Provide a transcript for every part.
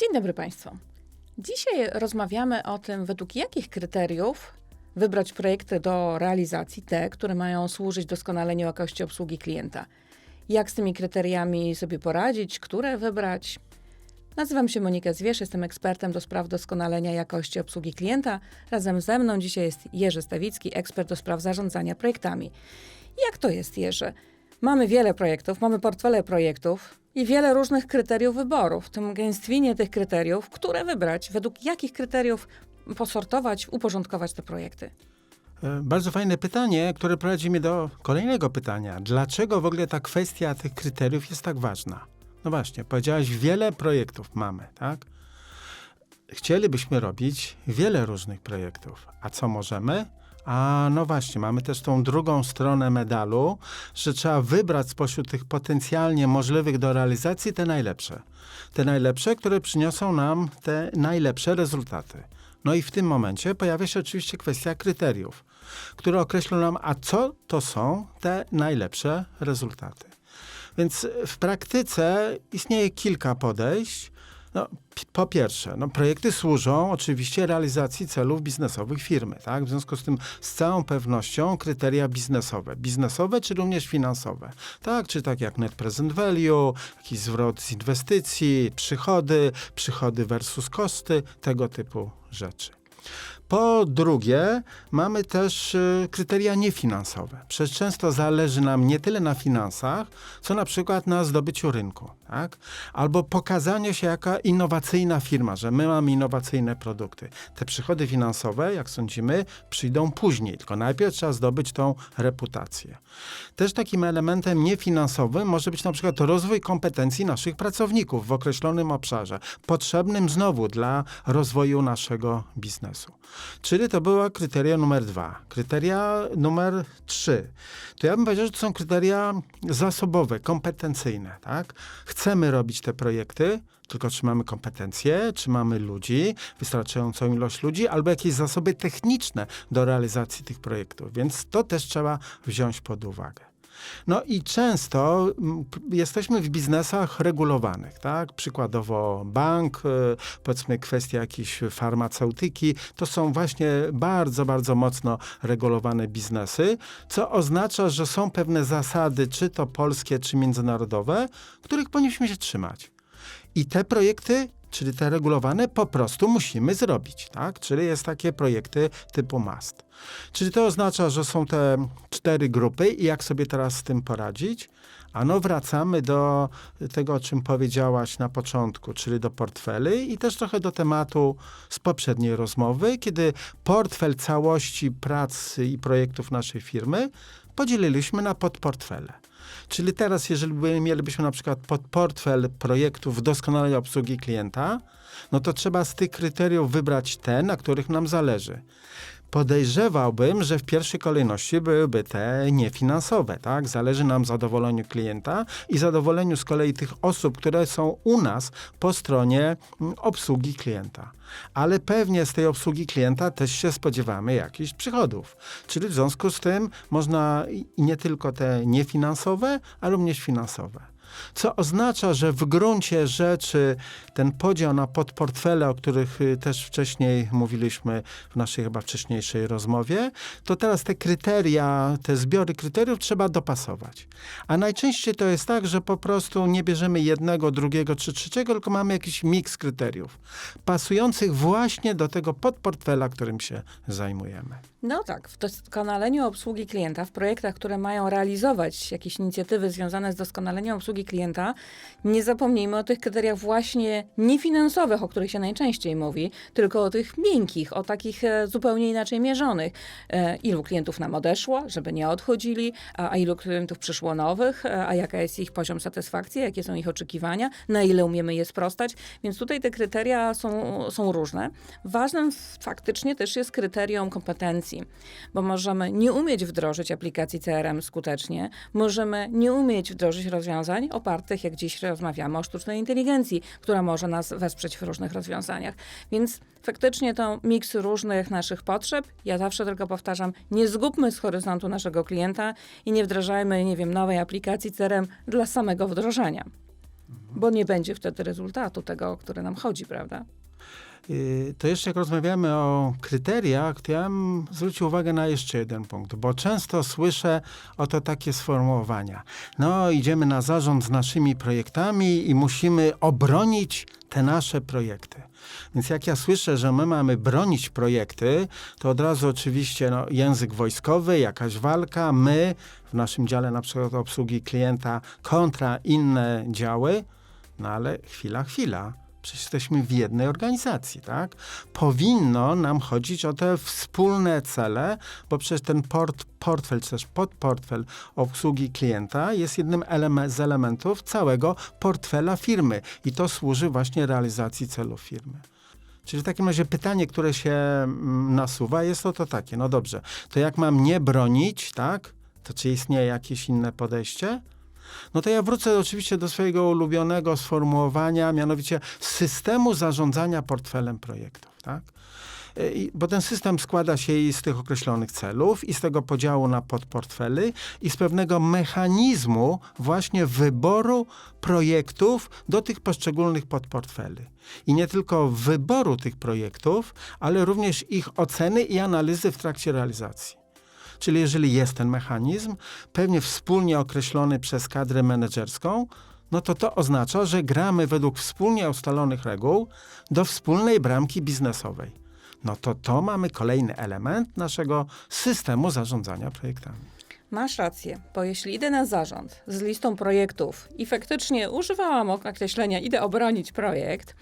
Dzień dobry Państwu. Dzisiaj rozmawiamy o tym, według jakich kryteriów wybrać projekty do realizacji, te, które mają służyć doskonaleniu jakości obsługi klienta. Jak z tymi kryteriami sobie poradzić, które wybrać. Nazywam się Monika Zwierz, jestem ekspertem do spraw doskonalenia jakości obsługi klienta. Razem ze mną dzisiaj jest Jerzy Stawicki, ekspert do spraw zarządzania projektami. Jak to jest, Jerzy? Mamy wiele projektów, mamy portfele projektów i wiele różnych kryteriów wyboru. W tym gęstwinie tych kryteriów, które wybrać, według jakich kryteriów posortować, uporządkować te projekty. E, Bardzo fajne pytanie, które prowadzi mnie do kolejnego pytania. Dlaczego w ogóle ta kwestia tych kryteriów jest tak ważna? No właśnie, powiedziałaś, wiele projektów mamy, tak? Chcielibyśmy robić wiele różnych projektów. A co możemy? A no właśnie, mamy też tą drugą stronę medalu, że trzeba wybrać spośród tych potencjalnie możliwych do realizacji te najlepsze. Te najlepsze, które przyniosą nam te najlepsze rezultaty. No i w tym momencie pojawia się oczywiście kwestia kryteriów, które określą nam, a co to są te najlepsze rezultaty. Więc w praktyce istnieje kilka podejść. No, po pierwsze, no, projekty służą oczywiście realizacji celów biznesowych firmy. Tak? W związku z tym z całą pewnością kryteria biznesowe. Biznesowe czy również finansowe. Tak? Czy tak jak net present value, jakiś zwrot z inwestycji, przychody, przychody versus koszty, tego typu rzeczy. Po drugie, mamy też y, kryteria niefinansowe. Przecież często zależy nam nie tyle na finansach, co na przykład na zdobyciu rynku, tak? Albo pokazaniu się jaka innowacyjna firma, że my mamy innowacyjne produkty. Te przychody finansowe, jak sądzimy, przyjdą później, tylko najpierw trzeba zdobyć tą reputację. Też takim elementem niefinansowym może być na przykład rozwój kompetencji naszych pracowników w określonym obszarze, potrzebnym znowu dla rozwoju naszego biznesu. Czyli to była kryteria numer dwa. Kryteria numer trzy. To ja bym powiedział, że to są kryteria zasobowe, kompetencyjne. Tak? Chcemy robić te projekty, tylko czy mamy kompetencje, czy mamy ludzi, wystarczającą ilość ludzi, albo jakieś zasoby techniczne do realizacji tych projektów. Więc to też trzeba wziąć pod uwagę. No i często jesteśmy w biznesach regulowanych, tak? Przykładowo bank, y, powiedzmy kwestia jakiejś farmaceutyki, to są właśnie bardzo, bardzo mocno regulowane biznesy, co oznacza, że są pewne zasady, czy to polskie, czy międzynarodowe, których powinniśmy się trzymać. I te projekty, czyli te regulowane, po prostu musimy zrobić, tak? Czyli jest takie projekty typu MAST. Czyli to oznacza, że są te cztery grupy i jak sobie teraz z tym poradzić? Ano wracamy do tego, o czym powiedziałaś na początku, czyli do portfeli i też trochę do tematu z poprzedniej rozmowy, kiedy portfel całości prac i projektów naszej firmy podzieliliśmy na podportfele. Czyli teraz, jeżeli by- mielibyśmy na przykład podportfel projektów doskonalenia obsługi klienta, no to trzeba z tych kryteriów wybrać te, na których nam zależy. Podejrzewałbym, że w pierwszej kolejności byłyby te niefinansowe, tak? Zależy nam zadowoleniu klienta i zadowoleniu z kolei tych osób, które są u nas po stronie mm, obsługi klienta. Ale pewnie z tej obsługi klienta też się spodziewamy jakichś przychodów. Czyli w związku z tym można nie tylko te niefinansowe, ale również finansowe. Co oznacza, że w gruncie rzeczy ten podział na podportfele, o których y, też wcześniej mówiliśmy w naszej chyba wcześniejszej rozmowie, to teraz te kryteria, te zbiory kryteriów trzeba dopasować. A najczęściej to jest tak, że po prostu nie bierzemy jednego, drugiego czy trzeciego, tylko mamy jakiś miks kryteriów, pasujących właśnie do tego podportfela, którym się zajmujemy. No tak, w doskonaleniu obsługi klienta, w projektach, które mają realizować jakieś inicjatywy związane z doskonaleniem obsługi klienta, nie zapomnijmy o tych kryteriach właśnie niefinansowych, o których się najczęściej mówi, tylko o tych miękkich, o takich e, zupełnie inaczej mierzonych. E, ilu klientów nam odeszło, żeby nie odchodzili, a, a ilu klientów przyszło nowych, e, a jaka jest ich poziom satysfakcji, jakie są ich oczekiwania, na ile umiemy je sprostać. Więc tutaj te kryteria są, są różne. Ważnym faktycznie też jest kryterium kompetencji, bo możemy nie umieć wdrożyć aplikacji CRM skutecznie, możemy nie umieć wdrożyć rozwiązań opartych, jak dziś rozmawiamy, o sztucznej inteligencji, która może nas wesprzeć w różnych rozwiązaniach. Więc faktycznie to miks różnych naszych potrzeb. Ja zawsze tylko powtarzam, nie zgubmy z horyzontu naszego klienta i nie wdrażajmy, nie wiem, nowej aplikacji CRM dla samego wdrożenia. bo nie będzie wtedy rezultatu tego, o który nam chodzi, prawda? Y, To jeszcze jak rozmawiamy o kryteriach, to ja bym zwrócił uwagę na jeszcze jeden punkt, bo często słyszę oto takie sformułowania. No, idziemy na zarząd z naszymi projektami i musimy obronić te nasze projekty. Więc jak ja słyszę, że my mamy bronić projekty, to od razu oczywiście no, język wojskowy, jakaś walka, my w naszym dziale na przykład obsługi klienta kontra inne działy, no ale chwila, chwila. Przecież jesteśmy w jednej organizacji, tak? Powinno nam chodzić o te wspólne cele, bo przecież ten port, portfel, czy też podportfel obsługi klienta jest jednym eleme- z elementów całego portfela firmy i to służy właśnie realizacji celów firmy. Czyli w takim razie pytanie, które się mm, nasuwa, jest to, to takie, no dobrze, to jak mam nie bronić, tak? To czy istnieje jakieś inne podejście? No to ja wrócę oczywiście do swojego ulubionego sformułowania, mianowicie systemu zarządzania portfelem projektów, tak? E, bo ten system składa się i z tych określonych celów, i z tego podziału na podportfely, i z pewnego mechanizmu właśnie wyboru projektów do tych poszczególnych podportfeli. I nie tylko wyboru tych projektów, ale również ich oceny i analizy w trakcie realizacji. Czyli jeżeli jest ten mechanizm, pewnie wspólnie określony przez kadrę menedżerską, no to to oznacza, że gramy według wspólnie ustalonych reguł do wspólnej bramki biznesowej. No to to mamy kolejny element naszego systemu zarządzania projektami. Masz rację, bo jeśli idę na zarząd z listą projektów i faktycznie używałam określenia idę obronić projekt,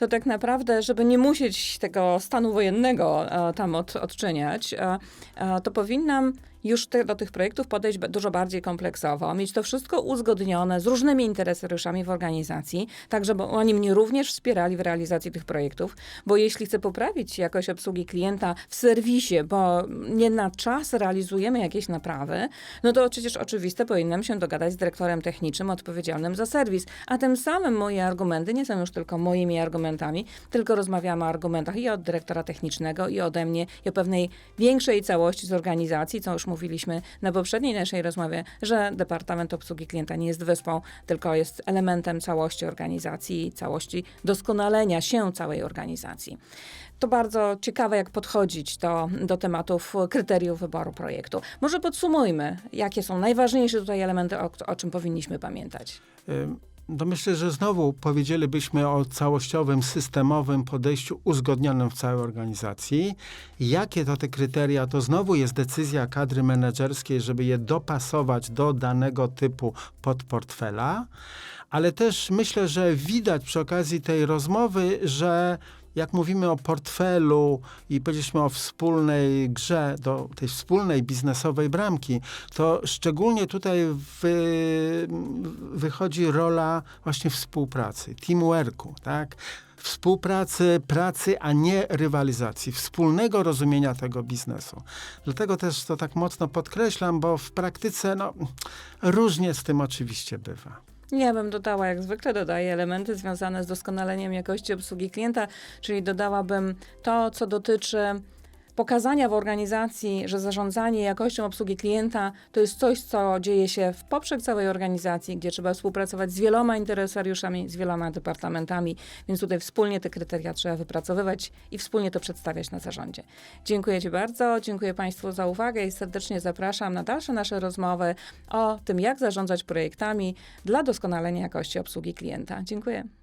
to tak naprawdę, żeby nie musieć tego stanu wojennego e, tam od, odczyniać, e, e, to powinnam już te, do tych projektów podejść dużo bardziej kompleksowo, mieć to wszystko uzgodnione z różnymi interesariuszami w organizacji, tak żeby oni mnie również wspierali w realizacji tych projektów, bo jeśli chcę poprawić jakość obsługi klienta w serwisie, bo nie na czas realizujemy jakieś naprawy, no to przecież oczywiste powinnam się dogadać z dyrektorem technicznym odpowiedzialnym za serwis, a tym samym moje argumenty nie są już tylko moimi argumentami, tylko rozmawiamy o argumentach i od dyrektora technicznego, i ode mnie, i o pewnej większej całości z organizacji, co już mówiliśmy na poprzedniej naszej rozmowie, że Departament Obsługi Klienta nie jest wyspą, tylko jest elementem całości organizacji całości doskonalenia się całej organizacji. To bardzo ciekawe, jak podchodzić do, do tematów kryteriów wyboru projektu. Może podsumujmy, jakie są najważniejsze tutaj elementy, o, o czym powinniśmy pamiętać. No myślę, że znowu powiedzielibyśmy o całościowym, systemowym podejściu uzgodnionym w całej organizacji. Jakie to te kryteria, to znowu jest decyzja kadry menedżerskiej, żeby je dopasować do danego typu podportfela, ale też myślę, że widać przy okazji tej rozmowy, że jak mówimy o portfelu i powiedzieliśmy o wspólnej grze, do tej wspólnej biznesowej bramki, to szczególnie tutaj wy, wychodzi rola właśnie współpracy, teamworku, tak? Współpracy, pracy, a nie rywalizacji, wspólnego rozumienia tego biznesu. Dlatego też to tak mocno podkreślam, bo w praktyce no, różnie z tym oczywiście bywa. Ja bym dodała, jak zwykle dodaję elementy związane z doskonaleniem jakości obsługi klienta, czyli dodałabym to, co dotyczy pokazania w organizacji, że zarządzanie jakością obsługi klienta to jest coś, co dzieje się w poprzek całej organizacji, gdzie trzeba współpracować z wieloma interesariuszami, z wieloma departamentami, więc tutaj wspólnie te kryteria trzeba wypracowywać i wspólnie to przedstawiać na zarządzie. Dziękuję Ci bardzo, dziękuję Państwu za uwagę i serdecznie zapraszam na dalsze nasze rozmowy o tym, jak zarządzać projektami dla doskonalenia jakości obsługi klienta. Dziękuję.